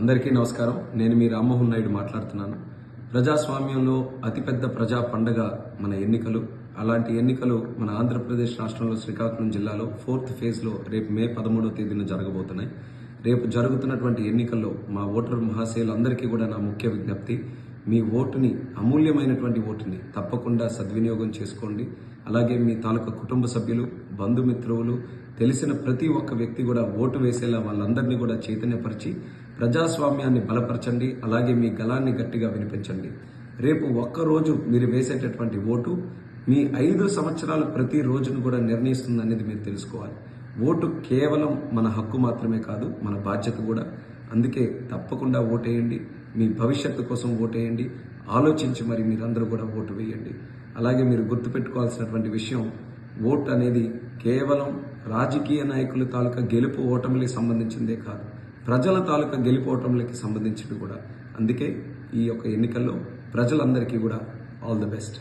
అందరికీ నమస్కారం. నేను మీ రామ్మోహన్ నాయుడు మాట్లాడుతున్నాను. ప్రజాస్వామ్యంలో అతిపెద్ద ప్రజా పండగ మన ఎన్నికలు. అలాంటి ఎన్నికలు మన ఆంధ్రప్రదేశ్ రాష్ట్రంలో శ్రీకాకుళం జిల్లాలో ఫోర్త్ ఫేజ్లో రేపు మే పదమూడవ తేదీన జరగబోతున్నాయి. రేపు జరుగుతున్నటువంటి ఎన్నికల్లో మా ఓటర్ మహాశయులందరికీ కూడా నా ముఖ్య విజ్ఞప్తి మీ ఓటుని అమూల్యమైనటువంటి ఓటుని తప్పకుండా సద్వినియోగం చేసుకోండి. అలాగే మీ తాలూకా కుటుంబ సభ్యులు బంధుమిత్రువులు తెలిసిన ప్రతి ఒక్క వ్యక్తి కూడా ఓటు వేసేలా వాళ్ళందరినీ కూడా చైతన్యపరిచి ప్రజాస్వామ్యాన్ని బలపరచండి అలాగే మీ గలాన్ని గట్టిగా వినిపించండి. రేపు ఒక్కరోజు మీరు వేసేటటువంటి ఓటు మీ ఐదు సంవత్సరాలు ప్రతి రోజును కూడా నిర్ణయిస్తుంది అనేది మీరు తెలుసుకోవాలి. ఓటు కేవలం మన హక్కు మాత్రమే కాదు మన బాధ్యత కూడా. అందుకే తప్పకుండా ఓటేయండి మీ భవిష్యత్తు కోసం ఓటేయండి ఆలోచించి మరి మీరందరూ కూడా ఓటు వేయండి. అలాగే మీరు గుర్తుపెట్టుకోవాల్సినటువంటి విషయం ఓట్ అనేది కేవలం రాజకీయ నాయకుల తాలూకా గెలుపు ఓటమికి సంబంధించిందే కాదు ప్రజల తాలూకా గెలుపు ఓటములకి సంబంధించింది కూడా. అందుకే ఈ యొక్క ఎన్నికల్లో ప్రజలందరికీ కూడా ఆల్ ది బెస్ట్.